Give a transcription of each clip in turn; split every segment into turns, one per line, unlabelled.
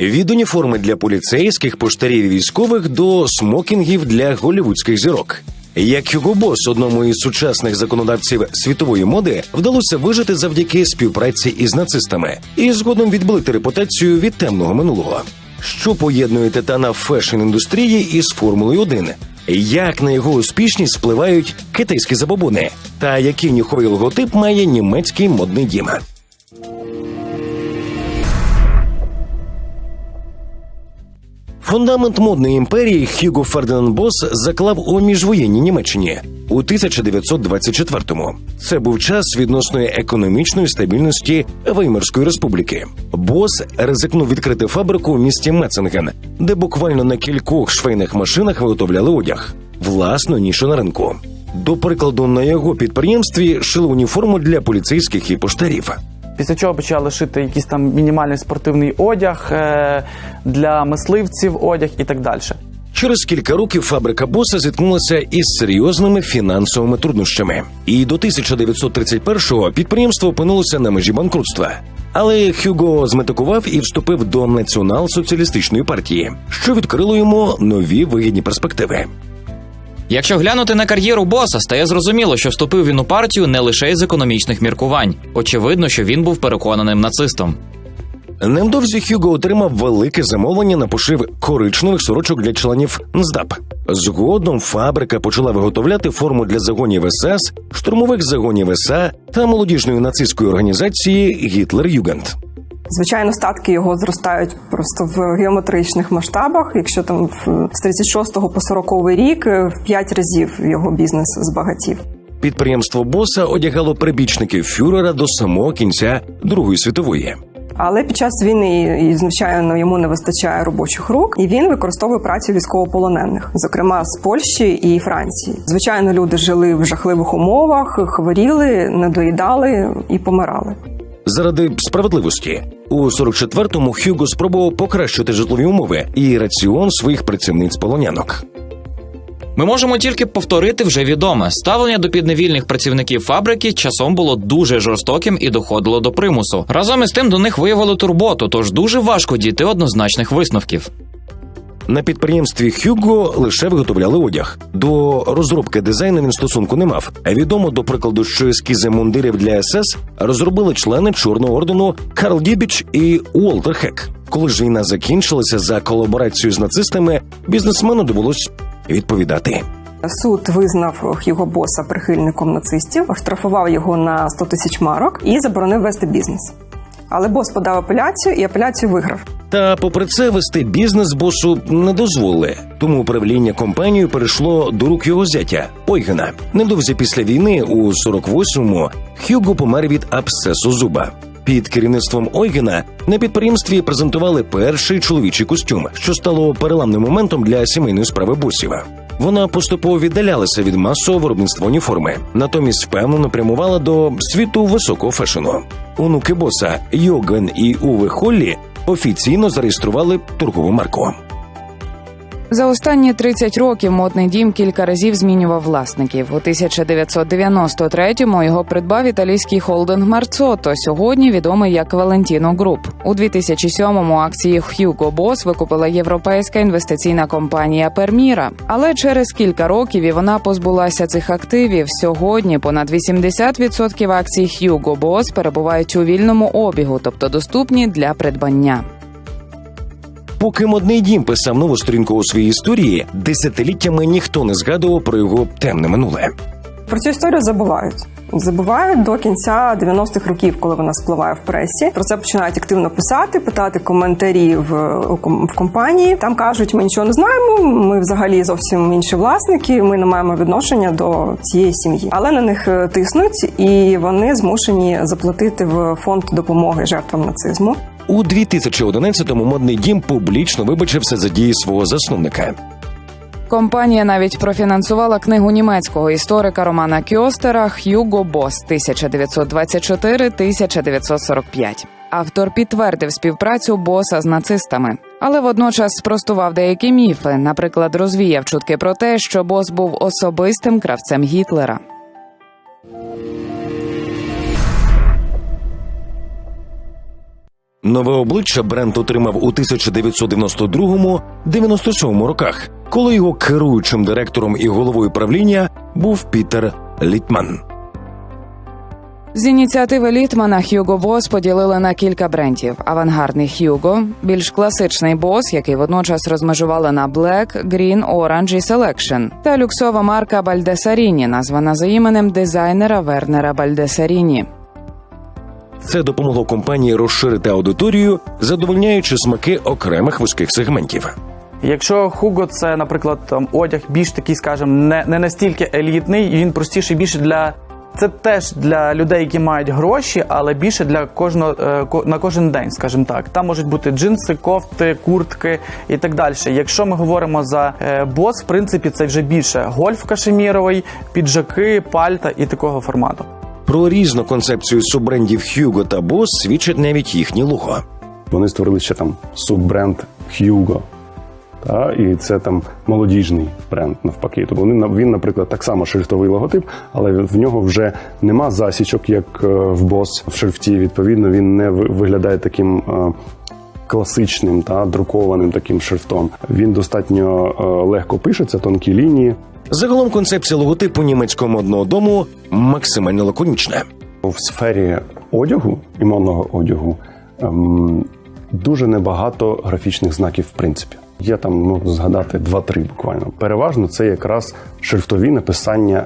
Від уніформи для поліцейських, поштарів і військових до смокінгів для голівудських зірок. Як Hugo Boss, одному із сучасних законодавців світової моди, вдалося вижити завдяки співпраці із нацистами і згодом відбилити репутацію від темного минулого. Що поєднує титана фешн індустрії із Формулою 1? Як на його успішність впливають китайські забобони? Та який нюховий логотип має німецький модний дім? Фундамент модної імперії Хьюго Фердинанд Бос заклав у міжвоєнній Німеччині у 1924-му. Це був час відносної економічної стабільності Веймарської республіки. Бос ризикнув відкрити фабрику у місті Меценген, де буквально на кількох швейних машинах виготовляли одяг, власну нішу на ринку. До прикладу, на його підприємстві шили уніформу для поліцейських і поштарів.
Після чого почали шити якийсь там мінімальний спортивний одяг е, для мисливців, одяг і так далі.
Через кілька років фабрика Боса зіткнулася із серйозними фінансовими труднощами, і до 1931-го підприємство опинилося на межі банкрутства. Але Хюго зметикував і вступив до націонал-соціалістичної партії, що відкрило йому нові вигідні перспективи.
Якщо глянути на кар'єру боса, стає зрозуміло, що вступив він у партію не лише із економічних міркувань. Очевидно, що він був переконаним нацистом.
Невдовзі Хюго отримав велике замовлення на пошив коричневих сорочок для членів НСДАП. Згодом фабрика почала виготовляти форму для загонів СС, штурмових загонів SA та молодіжної нацистської організації Гітлер Югенд.
Звичайно, статки його зростають просто в геометричних масштабах. Якщо там в- з 36 по 40 рік е, в 5 разів його бізнес збагатів.
Підприємство Боса одягало прибічників фюрера до самого кінця Другої світової.
Але під час війни, і, звичайно, йому не вистачає робочих рук, і він використовує працю військовополонених, зокрема з Польщі і Франції. Звичайно, люди жили в жахливих умовах, хворіли, недоїдали і помирали.
Заради справедливості у 44-му Хюго спробував покращити житлові умови і раціон своїх працівниць полонянок.
Ми можемо тільки повторити вже відоме ставлення до підневільних працівників фабрики часом було дуже жорстоким і доходило до примусу. Разом із тим до них виявили турботу, тож дуже важко дійти однозначних висновків.
На підприємстві Хюго лише виготовляли одяг. До розробки дизайну він стосунку не мав. Відомо, до прикладу, що ескізи мундирів для СС розробили члени Чорного ордену Карл Дібіч і Уолтер Хек. Коли ж війна закінчилася за колаборацію з нацистами, бізнесмену довелось відповідати.
Суд визнав Хьюго Боса прихильником нацистів, оштрафував його на 100 тисяч марок і заборонив вести бізнес. Але бос подав апеляцію і апеляцію виграв.
Та, попри це, вести бізнес босу не дозволили. Тому управління компанією перейшло до рук його зятя Ойгена. Невдовзі після війни, у 48-му, Хюго помер від абсцесу зуба. Під керівництвом Ойгена на підприємстві презентували перший чоловічий костюм, що стало переламним моментом для сімейної справи босів. Вона поступово віддалялася від масового виробництва уніформи, натомість впевнено прямувала до світу високого фешену. Онуки боса Йоген і Уве Холлі офіційно зареєстрували торгову марку.
За останні 30 років модний дім кілька разів змінював власників. У 1993-му його придбав італійський холдинг Марцото, сьогодні відомий як Valentino Group. У 2007-му акції Hugo Boss викупила європейська інвестиційна компанія Перміра. Але через кілька років і вона позбулася цих активів. Сьогодні понад 80% акцій Hugo Boss перебувають у вільному обігу, тобто доступні для придбання.
Поки модний дім писав нову сторінку у своїй історії, десятиліттями ніхто не згадував про його темне минуле.
Про цю історію забувають. Забувають до кінця 90-х років, коли вона спливає в пресі. Про це починають активно писати, питати коментарі в, в компанії. Там кажуть, ми нічого не знаємо. Ми взагалі зовсім інші власники. Ми не маємо відношення до цієї сім'ї. Але на них е, тиснуть, і вони змушені заплатити в фонд допомоги жертвам нацизму.
У 2011-му модний дім публічно вибачився за дії свого засновника.
Компанія навіть профінансувала книгу німецького історика Романа Кьостера Х'юго Бос 1924-1945. Автор підтвердив співпрацю боса з нацистами, але водночас спростував деякі міфи. Наприклад, розвіяв чутки про те, що бос був особистим кравцем Гітлера.
Нове обличчя бренд отримав у 1992-97 роках, коли його керуючим директором і головою правління був Пітер Літман.
З ініціативи Літмана Hugo Boss поділили на кілька брендів: авангардний Hugo, більш класичний Boss, який водночас розмежували на Black, Green, Orange і Selection, та люксова марка Бальдесаріні, названа за іменем дизайнера Вернера Бальдесаріні.
Це допомогло компанії розширити аудиторію, задовольняючи смаки окремих вузьких сегментів.
Якщо Хуго це, наприклад, там одяг більш такий, скажімо, не, не настільки елітний, він простіший більше для. Це теж для людей, які мають гроші, але більше для кожного е, на кожен день, скажімо так. Там можуть бути джинси, кофти, куртки і так далі. Якщо ми говоримо за е, бос, в принципі, це вже більше гольф кашеміровий, піджаки, пальта і такого формату.
Про різну концепцію суббрендів Hugo та Boss свідчить навіть їхнє лого.
Вони створили ще там суббренд Hugo. Та, і це там молодіжний бренд навпаки. Тобто на- він, наприклад, так само шрифтовий логотип, але в нього вже нема засічок, як е, в бос в шрифті. Відповідно, він не виглядає таким е, класичним та друкованим таким шрифтом. Він достатньо е, легко пишеться, тонкі лінії.
Загалом концепція логотипу німецького модного дому максимально лаконічна.
В сфері одягу і модного одягу ем, дуже небагато графічних знаків, в принципі. Я там можу згадати два-три буквально. Переважно це якраз шрифтові написання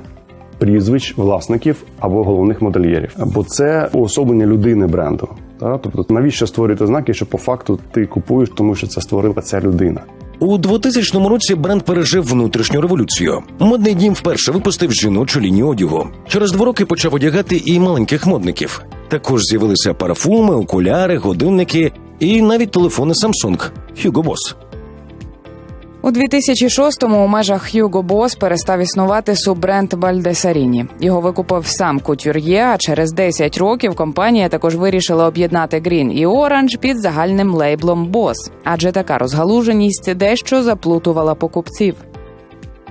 прізвищ власників або головних модельєрів. Бо це уособлення людини бренду. Тобто, навіщо створювати знаки, що по факту ти купуєш, тому що це створила ця людина.
У 2000 році бренд пережив внутрішню революцію. Модний дім вперше випустив жіночу лінію одягу. Через два роки почав одягати і маленьких модників. Також з'явилися парфуми, окуляри, годинники і навіть телефони Samsung Hugo Boss.
У 2006-му у межах Hugo Boss перестав існувати суббренд Бальдесаріні. Його викупив сам кутюр'є. А через 10 років компанія також вирішила об'єднати Green і Orange під загальним лейблом Boss. Адже така розгалуженість дещо заплутувала покупців.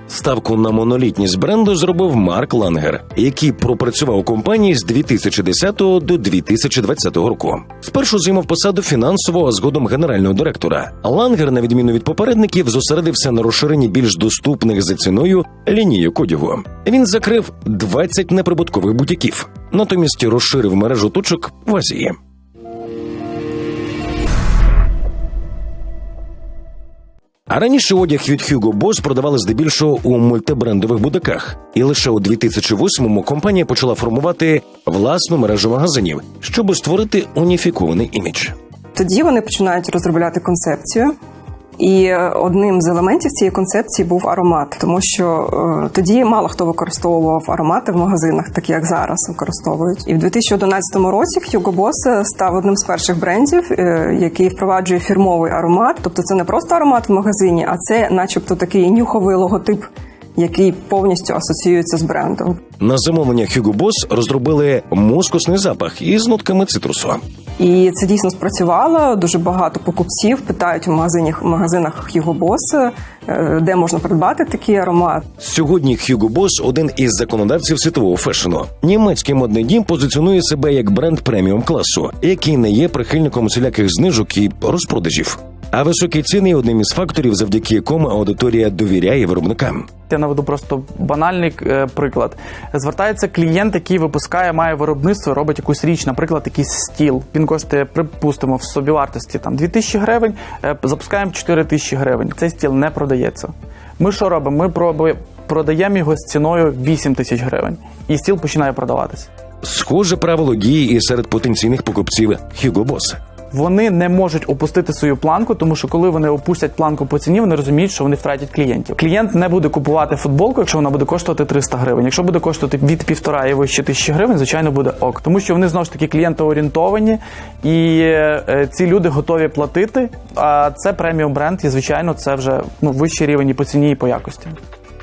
Ставку на монолітність бренду зробив Марк Лангер, який пропрацював у компанії з 2010 до 2020 року. Спершу займав посаду фінансового, а згодом генерального директора. Лангер, на відміну від попередників, зосередився на розширенні більш доступних за ціною лінійок одягу. Він закрив 20 неприбуткових бутіків, натомість розширив мережу точок в Азії. А раніше одяг від Hugo Boss продавали здебільшого у мультибрендових будиках, і лише у 2008-му компанія почала формувати власну мережу магазинів, щоб створити уніфікований імідж.
Тоді вони починають розробляти концепцію. І е, одним з елементів цієї концепції був аромат, тому що е, тоді мало хто використовував аромати в магазинах, такі як зараз використовують. І в 2011 році Hugo Boss став одним з перших брендів, е, який впроваджує фірмовий аромат. Тобто це не просто аромат в магазині, а це, начебто, такий нюховий логотип, який повністю асоціюється з брендом.
На замовлення Hugo Boss розробили мускусний запах із нотками цитрусу.
І це дійсно спрацювало. Дуже багато покупців питають в магазинах, магазинах Hugo Boss, е, де можна придбати такий аромат.
Сьогодні Hugo Boss – один із законодавців світового фешену. Німецький модний дім позиціонує себе як бренд преміум класу, який не є прихильником усіляких знижок і розпродажів. А високі ціни одним із факторів, завдяки якому аудиторія довіряє виробникам.
Я наведу просто банальний е, приклад. Звертається клієнт, який випускає, має виробництво, робить якусь річ, наприклад, якийсь стіл. Він коштує, припустимо, в собівартості там 2000 гривень, е, запускаємо 4000 гривень. Цей стіл не продається. Ми що робимо? Ми пробує- продаємо його з ціною 8 тисяч гривень, і стіл починає продаватися.
Схоже правило діє і серед потенційних покупців Hugo Boss.
Вони не можуть опустити свою планку, тому що коли вони опустять планку по ціні, вони розуміють, що вони втратять клієнтів. Клієнт не буде купувати футболку, якщо вона буде коштувати 300 гривень. Якщо буде коштувати від півтора і вище тисячі гривень, звичайно буде ок. Тому що вони знову ж таки клієнтоорієнтовані, і е, ці люди готові платити. А це преміум бренд, і звичайно, це вже ну вищий рівень і по ціні, і по якості.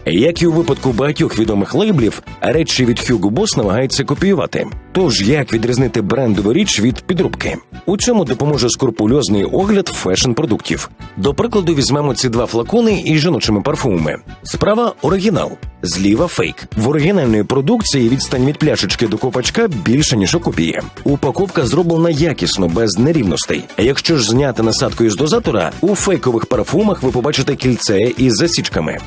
Як і у випадку багатьох відомих лейблів, речі від Hugo Boss намагаються копіювати. Тож як відрізнити брендову річ від підробки? У цьому допоможе скрупульозний огляд фешн-продуктів. До прикладу, візьмемо ці два флакони із жіночими парфумами. Справа оригінал, зліва фейк. В оригінальної продукції відстань від пляшечки до копачка більше ніж у копії. Упаковка зроблена якісно, без нерівностей. Якщо ж зняти насадку із дозатора, у фейкових парфумах ви побачите кільце із засічками.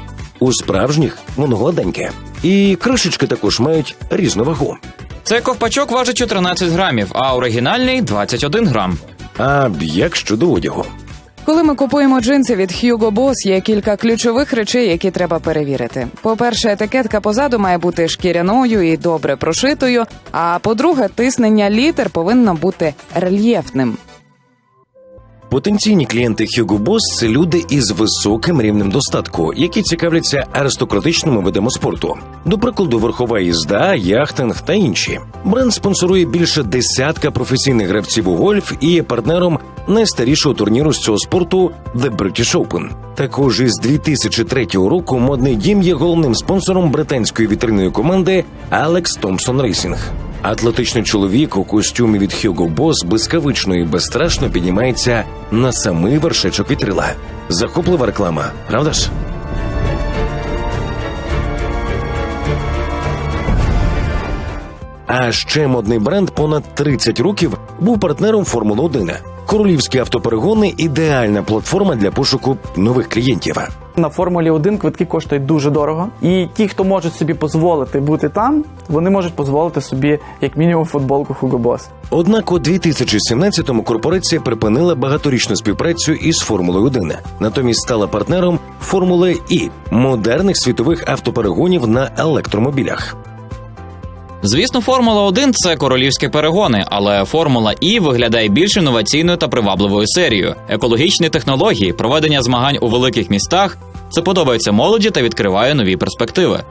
У справжніх воно гладеньке. І кришечки також мають різну вагу.
Цей ковпачок важить 14 грамів, а оригінальний 21 грам.
А як щодо одягу?
Коли ми купуємо джинси від Hugo Boss, є кілька ключових речей, які треба перевірити. По-перше, етикетка позаду має бути шкіряною і добре прошитою. А по-друге, тиснення літер повинно бути рельєфним.
Потенційні клієнти Hugo Boss – це люди із високим рівнем достатку, які цікавляться аристократичними видами спорту. До прикладу, верхова їзда, яхтинг та інші. Бренд спонсорує більше десятка професійних гравців у гольф і є партнером найстарішого турніру з цього спорту The British Open. Також із 2003 року модний дім є головним спонсором британської вітринної команди Alex Thompson Racing. Атлетичний чоловік у костюмі від Hugo Boss блискавично і безстрашно піднімається на самий вершечок вітрила. Захоплива реклама, правда ж? А ще модний бренд понад 30 років був партнером Формули 1. Королівські автоперегони ідеальна платформа для пошуку нових клієнтів.
На Формулі 1 квитки коштують дуже дорого. І ті, хто можуть собі дозволити бути там, вони можуть дозволити собі як мінімум футболку Hugo Boss.
Однак у 2017-му корпорація припинила багаторічну співпрацю із Формулою 1. Натомість стала партнером Формули І модерних світових автоперегонів на електромобілях.
Звісно, Формула 1 це королівські перегони, але Формула І виглядає більш інноваційною та привабливою серією. Екологічні технології, проведення змагань у великих містах це подобається молоді та відкриває нові перспективи.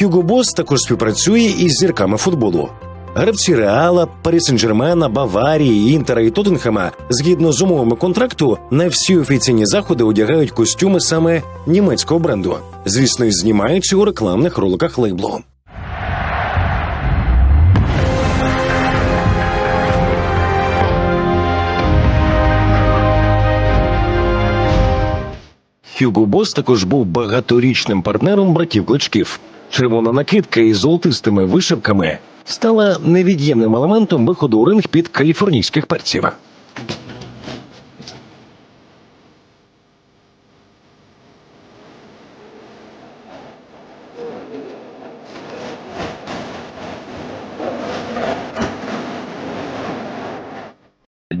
Hugo Boss також співпрацює із зірками футболу. Гравці Реала, Парі Сен-Жермена, Баварії, Інтера і Тоттенхема згідно з умовами контракту на всі офіційні заходи одягають костюми саме німецького бренду, звісно, й знімаючи у рекламних роликах лейблу. Hugo Бос також був багаторічним партнером братів Кличків. Червона накидка із золотистими вишивками стала невід'ємним елементом виходу у ринг під каліфорнійських перців.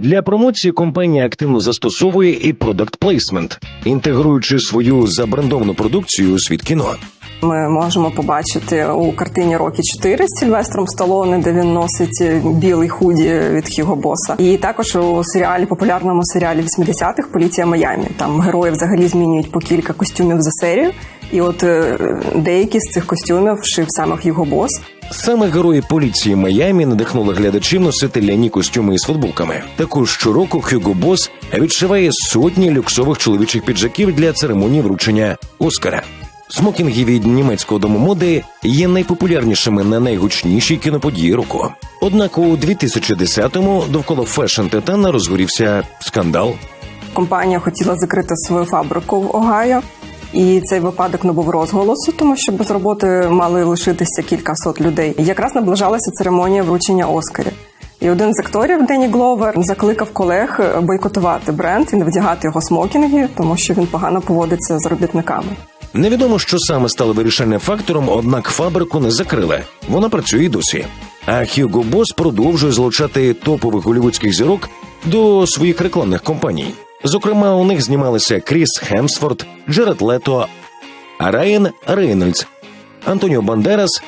Для промоції компанія активно застосовує і продакт плейсмент, інтегруючи свою забрендовану продукцію у світ кіно.
Ми можемо побачити у картині Рокі 4 з Сільвестром Сталоне, де він носить білий худі від Хіго Боса. І також у серіалі, популярному серіалі 80-х Поліція Майамі. Там герої взагалі змінюють по кілька костюмів за серію. І от е, деякі з цих костюмів шив саме Хіго Бос.
Саме герої поліції Майамі надихнули глядачів носити ляні костюми із футболками. Також щороку Hugo Boss відшиває сотні люксових чоловічих піджаків для церемонії вручення Оскара. Смокінги від німецького дому моди є найпопулярнішими на найгучнішій кіноподії року. Однак у 2010-му довкола фешн Титана розгорівся скандал.
Компанія хотіла закрити свою фабрику в Огайо. І цей випадок набув розголосу, тому що без роботи мали лишитися кілька сот людей. Якраз наближалася церемонія вручення Оскарів. І один з акторів Дені Гловер закликав колег бойкотувати бренд і не вдягати його смокінги, тому що він погано поводиться з робітниками.
Невідомо, що саме стало вирішальним фактором, однак фабрику не закрили. Вона працює досі. А Hugo Boss продовжує залучати топових голівудських зірок до своїх рекламних компаній. Зокрема, у них знімалися Кріс Хемсфорд, Джеред Лето, Райан Рейнольдс, Антоніо Бандерас,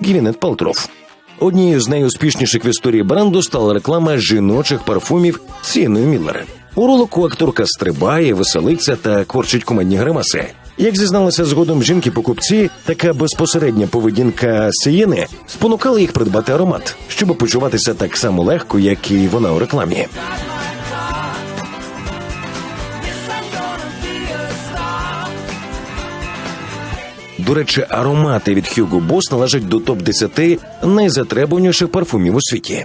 Гвінет Палтров. Однією з найуспішніших в історії бренду стала реклама жіночих парфумів Сієною Міллер. У ролику акторка стрибає, веселиться та корчить комедні гримаси. Як зізналися згодом жінки-покупці, така безпосередня поведінка Сієни спонукала їх придбати аромат, щоб почуватися так само легко, як і вона у рекламі. До речі, аромати від Hugo Boss належать до топ 10 найзатребуваніших парфумів у світі.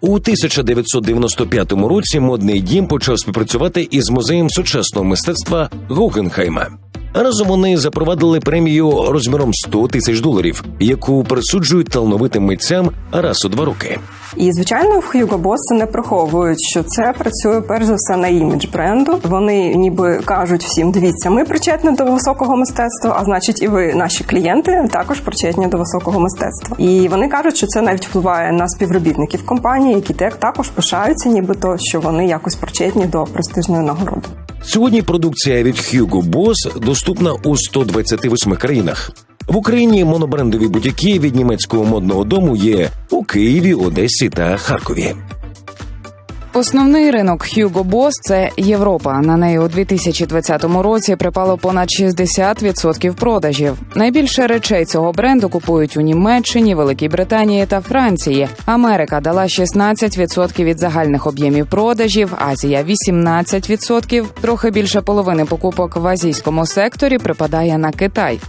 У 1995 році модний дім почав співпрацювати із музеєм сучасного мистецтва Гугенхайма. Разом вони запровадили премію розміром 100 тисяч доларів, яку присуджують талановитим митцям раз у два роки.
І звичайно, в Hugo Boss не приховують, що це працює перш за все на імідж бренду. Вони ніби кажуть всім: дивіться, ми причетні до високого мистецтва, а значить, і ви, наші клієнти, також причетні до високого мистецтва. І вони кажуть, що це навіть впливає на співробітників компанії, які так також пишаються, нібито що вони якось причетні до престижної нагороди.
Сьогодні продукція від Hugo Boss доступна у 128 країнах. В Україні монобрендові бутіки від німецького модного дому є у Києві, Одесі та Харкові.
Основний ринок Hugo Boss – це Європа. На неї у 2020 році припало понад 60% продажів. Найбільше речей цього бренду купують у Німеччині, Великій Британії та Франції. Америка дала 16% від загальних об'ємів продажів, Азія 18%. Трохи більше половини покупок в азійському секторі припадає на Китай.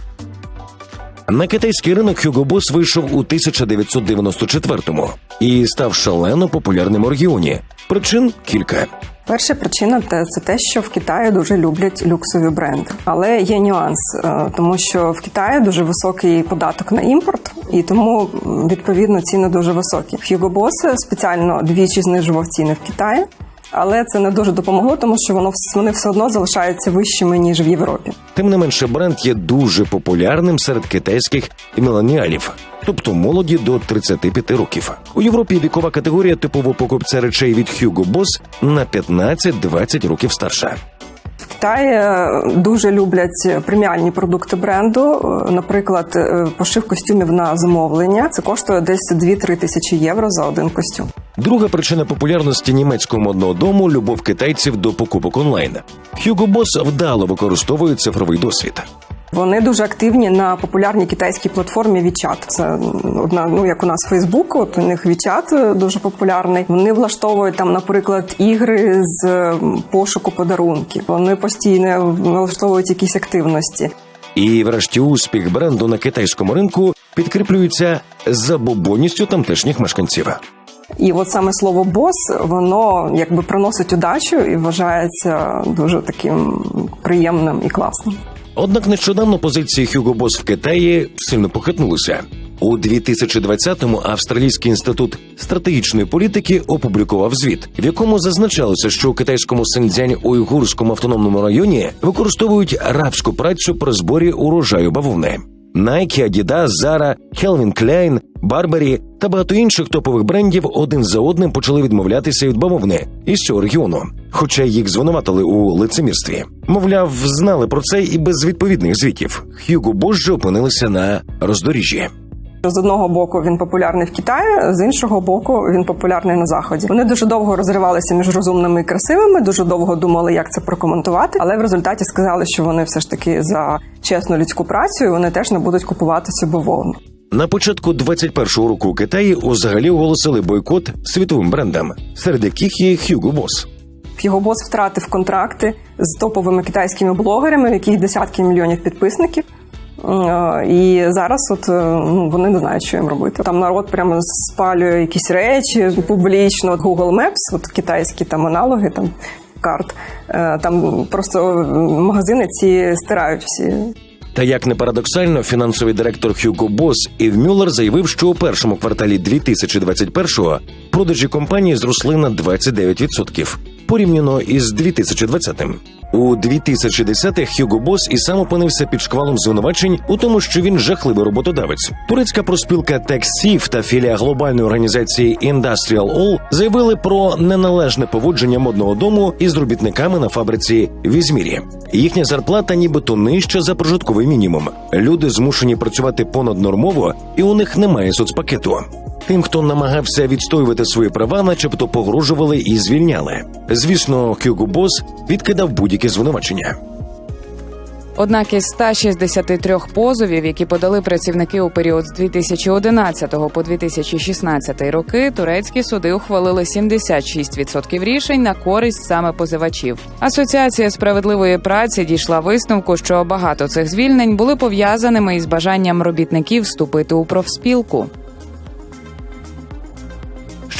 На китайський ринок Hugo Boss вийшов у 1994-му і став шалено популярним у регіоні. Причин кілька.
Перша причина це те, що в Китаї дуже люблять люксові бренди, але є нюанс, е, тому що в Китаї дуже високий податок на імпорт, і тому відповідно ціни дуже високі. Hugo Boss спеціально двічі знижував ціни в Китаї. Але це не дуже допомогло, тому що воно вони все одно залишаються вищими ніж в Європі.
Тим не менше, бренд є дуже популярним серед китайських міленіалів, тобто молоді до 35 років. У Європі вікова категорія типового покупця речей від Hugo Boss на 15-20 років старша.
В Китаї е, дуже люблять преміальні продукти бренду. Е, Наприклад, е, пошив костюмів на замовлення. Це коштує десь 2-3 тисячі євро за один костюм.
Друга причина популярності німецького модного дому любов китайців до покупок онлайн. Hugo Boss вдало використовує цифровий досвід.
Вони дуже активні на популярній китайській платформі WeChat. Це одна, ну як у нас Facebook, от у них WeChat дуже популярний. Вони влаштовують там, наприклад, ігри з пошуку подарунків. Вони постійно влаштовують якісь активності.
І, врешті, успіх бренду на китайському ринку підкріплюється забобонністю тамтешніх мешканців.
І от саме слово бос воно якби приносить удачу і вважається дуже таким приємним і класним.
Однак нещодавно позиції Hugo Boss в Китаї сильно похитнулися. У 2020-му Австралійський інститут стратегічної політики опублікував звіт, в якому зазначалося, що у китайському Синьцзянь уйгурському автономному районі використовують рабську працю при зборі урожаю бавовни. Nike, Adidas, Zara, Calvin Klein, Burberry та багато інших топових брендів один за одним почали відмовлятися від бавовни із цього регіону, хоча їх звинуватили у лицемірстві. Мовляв, знали про це і без відповідних звітів. Хьюго Божжі опинилися на роздоріжжі.
З одного боку він популярний в Китаї, з іншого боку він популярний на заході. Вони дуже довго розривалися між розумними і красивими, дуже довго думали, як це прокоментувати, але в результаті сказали, що вони все ж таки за чесну людську працю і вони теж не будуть купувати цю бавовну.
На початку 21-го року у Китаї взагалі оголосили бойкот світовим брендам, серед яких є Hugo Boss.
Hugo Boss втратив контракти з топовими китайськими блогерами, в яких десятки мільйонів підписників. І зараз от е, ну, вони не знають, що їм робити. Там народ прямо спалює якісь речі публічно. Google Maps, от китайські там аналоги там карт. е, Там просто е, магазини ці стирають всі
Та як не парадоксально, фінансовий директор Hugo Boss Ів Мюллер заявив, що у першому кварталі 2021-го продажі компанії зросли на 29% порівняно із 2020-м. У 2010-х Hugo Boss і сам опинився під шквалом звинувачень у тому, що він жахливий роботодавець. Турецька проспілка TechSif та філія глобальної організації Industrial All заявили про неналежне поводження модного дому із робітниками на фабриці в Ізмірі. Їхня зарплата нібито нижча за прожитковий мінімум. Люди змушені працювати понаднормово, і у них немає соцпакету. Тим, хто намагався відстоювати свої права, начебто погрожували і звільняли. Звісно, Hugo Boss відкидав будь-які звинувачення.
Однак із 163 позовів, які подали працівники у період з 2011 по 2016 роки, турецькі суди ухвалили 76% рішень на користь саме позивачів. Асоціація справедливої праці дійшла висновку, що багато цих звільнень були пов'язаними із бажанням робітників вступити у профспілку.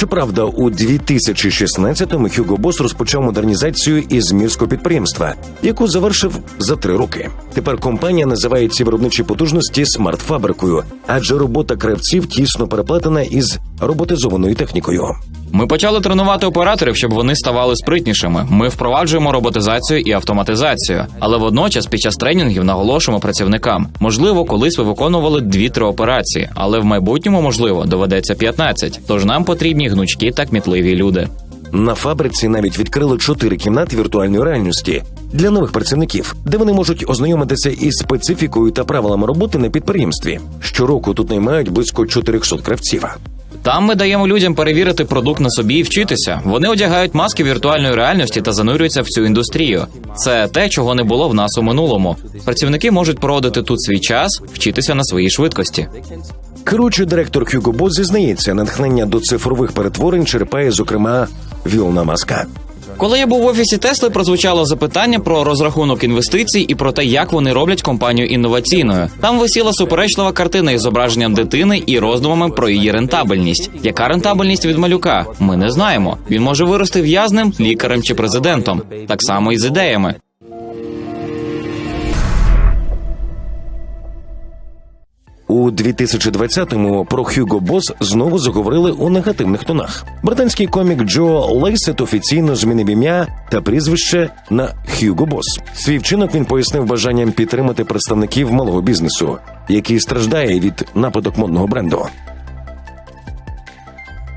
Щоправда, у 2016-му Хюго Бос розпочав модернізацію ізмірського підприємства, яку завершив за три роки. Тепер компанія називає ці виробничі потужності смарт-фабрикою, адже робота кравців тісно переплетена із роботизованою технікою.
Ми почали тренувати операторів, щоб вони ставали спритнішими. Ми впроваджуємо роботизацію і автоматизацію. Але водночас, під час тренінгів, наголошуємо працівникам: можливо, колись ви виконували 2-3 операції, але в майбутньому, можливо, доведеться 15. Тож нам потрібні гнучкі та кмітливі люди.
На фабриці навіть відкрили чотири кімнати віртуальної реальності для нових працівників, де вони можуть ознайомитися із специфікою та правилами роботи на підприємстві. Щороку тут наймають близько 400 кравців.
Там ми даємо людям перевірити продукт на собі і вчитися. Вони одягають маски віртуальної реальності та занурюються в цю індустрію. Це те, чого не було в нас у минулому. Працівники можуть проводити тут свій час, вчитися на своїй швидкості.
Керуючий директор Hugo Бос зізнається, натхнення до цифрових перетворень черпає, зокрема, Вілна Маска.
Коли я був в офісі Тесли, прозвучало запитання про розрахунок інвестицій і про те, як вони роблять компанію інноваційною. Там висіла суперечлива картина із зображенням дитини і роздумами про її рентабельність. Яка рентабельність від малюка? Ми не знаємо. Він може вирости в'язним, лікарем чи президентом. Так само і з ідеями.
У 2020-му про Хюго Бос знову заговорили у негативних тонах. Британський комік Джо Лейсет офіційно змінив ім'я та прізвище на Хюго Бос. Свій вчинок він пояснив бажанням підтримати представників малого бізнесу, який страждає від нападок модного бренду.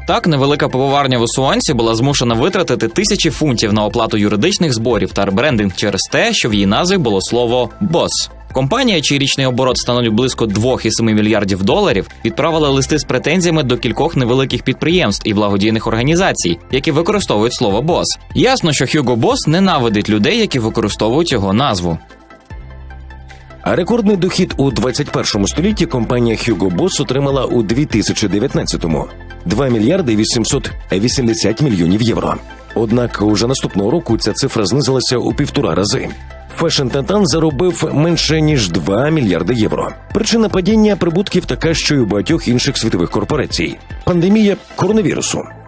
Так, невелика пивоварня в Усуанці була змушена витратити тисячі фунтів на оплату юридичних зборів та ребрендинг через те, що в її назві було слово бос. Компанія, чий річний оборот становить близько 2,7 мільярдів доларів, відправила листи з претензіями до кількох невеликих підприємств і благодійних організацій, які використовують слово бос. Ясно, що Hugo Boss ненавидить людей, які використовують його назву.
А рекордний дохід у 21 столітті компанія Hugo Boss отримала у 2019-му – 2 мільярди 880 мільйонів євро. Однак уже наступного року ця цифра знизилася у півтора рази. Fashion Titan заробив менше ніж 2 мільярди євро. Причина падіння прибутків така, що й у багатьох інших світових корпорацій: пандемія коронавірусу.